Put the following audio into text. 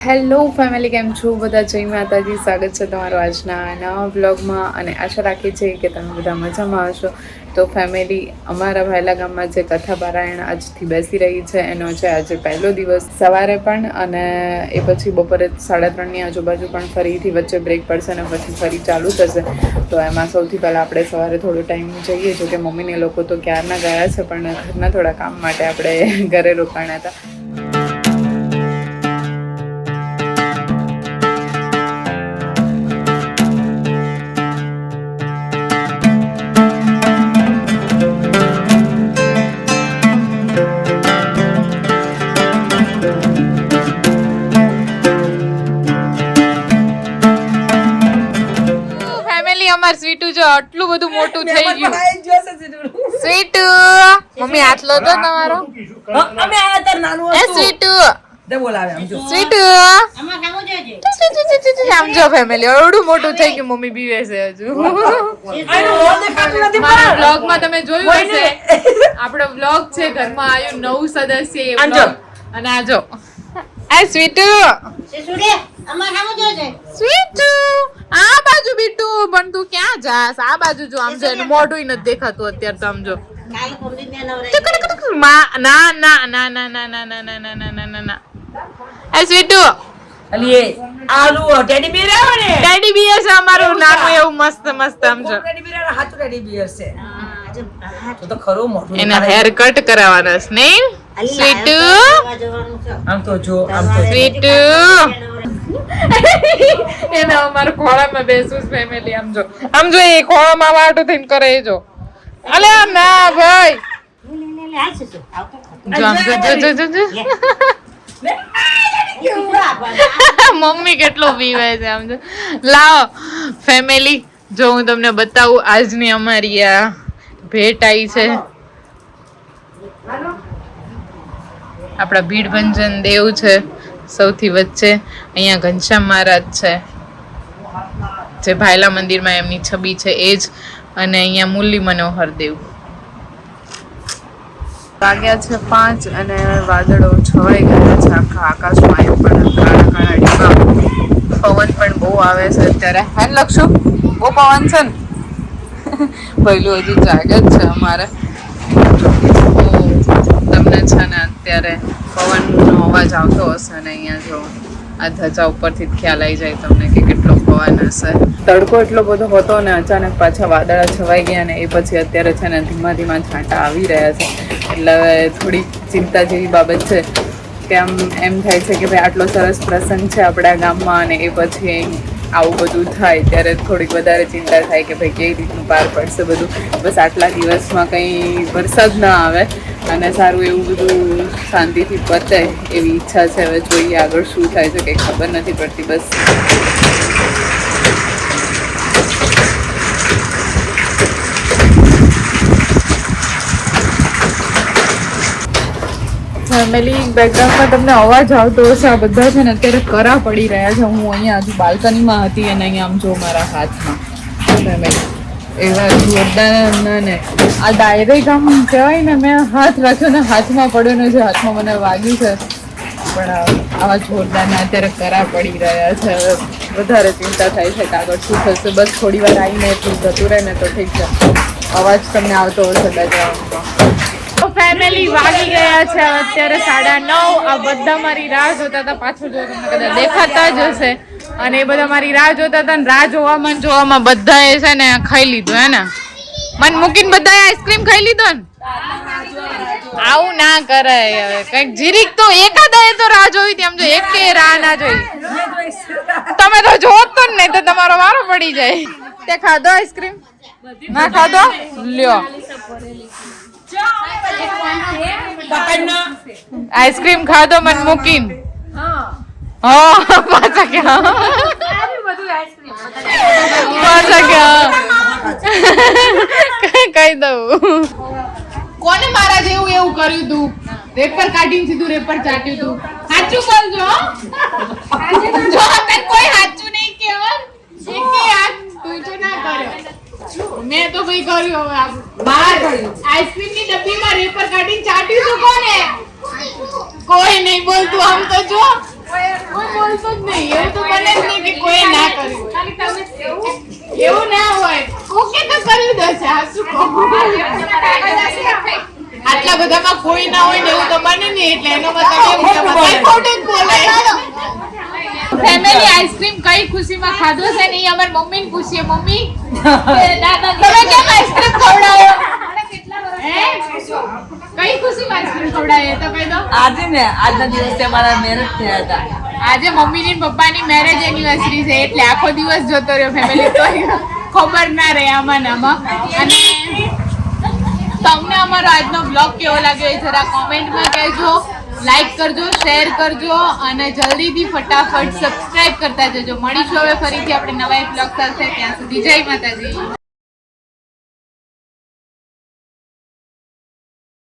Hello family, કેમ છો? બધા જય માતાજી. સ્વાગત છે તમારું આજના નવા બ્લોગમાં અને આશા રાખી છે કે તમે બધા મજામાં હશો. તો ફેમિલી, અમારા ભાયલા ગામમાં જે કથા પારાયણ આજથી બેસી રહી છે, એનો છે આજે પહેલો દિવસ સવારે પણ અને એ પછી બપોરે સાડા ત્રણની આજુબાજુ પણ ફરીથી વચ્ચે બ્રેક પડશે અને પછી ફરી ચાલુ થશે. તો એમાં સૌથી પહેલાં આપણે સવારે થોડો ટાઈમ જઈએ. જો કે મમ્મીને લોકો તો ક્યારના ગયા છે, પણ ઘરના થોડા કામ માટે આપણે ઘરે રોકાણા હતા. સ્વીટુ જો આટલું બધું મોટું થઈ ગયું. સ્વીટુ. મમ્મી આટલો તો તમારો. સ્વીટુ. ફેમિલી ઓરડું મોટું થઈ ગયું મમ્મી બીવે છે હજુ. વ્લોગ તમે જોયું હશે. આપણો વ્લોગ છે ઘરમાં આવ્યું નવ સદસ્ય એ વ્લોગ અને આ જો. સ્વીટુ. તું ક્યાં જાસ આ બાજુ જો આમ જો એનું મોઢું નથી દેખાતું અત્યારે તો આમ જો ના ના ના ના ના ના ના ના ના ના ના ના ના એ સ્વીટુ આલુ ટેડી બિયર આવે ને ટેડી બિયર છે અમારું નાનું એવું મસ્ત મસ્ત આમ જો ટેડી બિયર હાચું ટેડી બિયર છે તો તો ખરું મોઢું એના હેર કટ કરાવવાના છે નહીં સ્વીટુ આમ તો જો આમ તો સ્વીટુ એને અમારા ખોળામાં બેસું ફેમિલી આમ જો. આમ જો એ ખોળામાં વાટું થઈને કરે જો. અલે ના, ભાઈ. મમ્મી કેટલો પીવે છે આમ જો. લાવો ફેમિલી જો હું તમને બતાવું આજની અમારી આ ભેટ આવી છે. આપણા ભીડભંજન દેવ છે. સૌથી વચ્ચે અહીંયા ઘનશ્યામ મહારાજ છે. જે ભાયલા મંદિરમાં એમની છબી છે, એ જ અને અહીંયા મુરલી મનોહર દેવ. વાગ્યા છે પાંચ અને વાદળો છવાઈ ગયા છે, આખા આકાશમાં એમ પણ કાળા કાળા ડીબા પવન પણ બહુ આવે છે અત્યારે. હે લક્ષુ બહુ પવન છે ને? પહેલું હજી જાગે જ છે અમારે. તમને છે ને અત્યારે પવનનો અવાજ આવતો હશે ને અહીંયા જો આ ધજા ઉપરથી જ ખ્યાલ આવી જાય તમને કે કેટલો પવન હશે. તડકો એટલો બધો હતો ને અચાનક પાછા વાદળા છવાઈ ગયા ને એ પછી અત્યારે છે ને ધીમા ધીમા છાંટા આવી રહ્યા છે. એટલે થોડી ચિંતા જેવી બાબત છે. કે આમ એમ થાય છે કે ભાઈ આટલો સરસ પ્રસંગ છે આપણા ગામમાં અને એ પછી આવું બધું થાય ત્યારે થોડીક વધારે ચિંતા થાય કે ભાઈ કેવી રીતનું પાર પડશે બધું. બસ આટલા દિવસમાં કંઈ વરસાદ ના આવે અને સારું એવું બધું શાંતિથી પતે એવી ઈચ્છા છે. હવે જોઈએ આગળ શું થાય છે, કંઈ ખબર નથી પડતી. બસ. ફેમિલી બેકગ્રાઉન્ડમાં તમને અવાજ આવતો હશે, આ બધા છે ને અત્યારે કરા પડી રહ્યા છે. હું અહીંયા હજુ બાલ્કનીમાં હતી અને અહીંયા આમ જો મારા હાથમાં ફેમિલી એવા જોરદાર ને. આ ડાયરેક્ટ આમ કહેવાય ને, મેં હાથ રાખ્યો ને, હાથમાં પડ્યો ને, જે હાથમાં મને વાગ્યું છે. પણ આવા જોરદાર ને અત્યારે કરા પડી રહ્યા છે. વધારે ચિંતા થાય છે કે આગળ શું થશે. બસ થોડી વાર આવીને એટલું જતું રહે ને તો ઠીક છે. અવાજ તમને આવતો હશે બેકગ્રાઉન્ડમાં તો ફેમિલી વાગી ગયા છે અત્યારે સાડા નવ. આ બધા મારી રાહ જોતા હતા. પાછળ જો તમને કદાચ દેખાતા જ હશે. અને એ બધા મારી રાહ જોતા હતા ને રાહ જોવામાં જોવામાં બધાએ છે ને ખાઈ લીધું, હે ને? મન મૂકીને બધાએ આઈસ્ક્રીમ ખાઈ લીધો ને? આવું ના કરાય હવે. કંઈક જીરીક તો એકાદાએ તો રાહ જોઈ હતી. આમ જો એક રાહ ના જોઈ. તમે તો જોત તો નહીં તો તમારો વારો પડી જાય. તે ખાધો આઈસ્ક્રીમ ના ખાધો? લ્યો. આઈસ્ક્રીમ ખાધો મને મૂકીન હા દઉં કોને મારા જેવું એવું કર્યું તું? રેપર કાઢીને સીધું રેપર ચાટ્યું તું. સાચું બોલજો. જો તને કોઈ સાચું નહીં કર્યો મેં તો ભાઈ કર્યું હવે આપ- બહાર આઈસ્ક્રીમની ડબ્બીમાં રેપર કાઢીને ચાટ્યું તો કોને? કોઈ નહીં બોલતું આમ તો જો. બોલતો જ નહીં. એવું તો બને જ નહીં કે કોઈ ના કર્યું એવું ના હોય. કોકે તો કર્યું જ આ શું કહું? આટલા બધામાં કોઈ ના હોય ને એવું તો બને નહીં એટલે એનો મતલબ ખોટું જ બોલે ફેમિલી આઈસ્ક્રીમ કઈ ખુશીમાં ખાધો છે ને એ અમારી મમ્મીને પૂછીએ. મમ્મી તમે કેમ આઈસ્ક્રીમ ખવડાવ્યો હે? કઈ ખુશીમાં આઈસ્ક્રીમ ખવડાવી તો કહી દો આજે ને આજના દિવસે અમારા મેરેજ થયા હતા. આજે મમ્મીની ને પપ્પાની મેરેજ એનિવર્સરી છે, એટલે આખો દિવસ જોતો રહ્યો ફેમિલી તો ખબર ના રહે આમાં નામાં અને તમને અમારો આજનો બ્લોગ કેવો લાગ્યો જરા કોમેન્ટમાં કહેજો. લાઈક કરજો શેર કરજો અને જલ્દીથી ફટાફટ સબસ્ક્રાઇબ કરતા જજો. મળીશું હવે ફરીથી આપણે નવા એક બ્લોગ સાથે. ત્યાં સુધી જય માતાજી.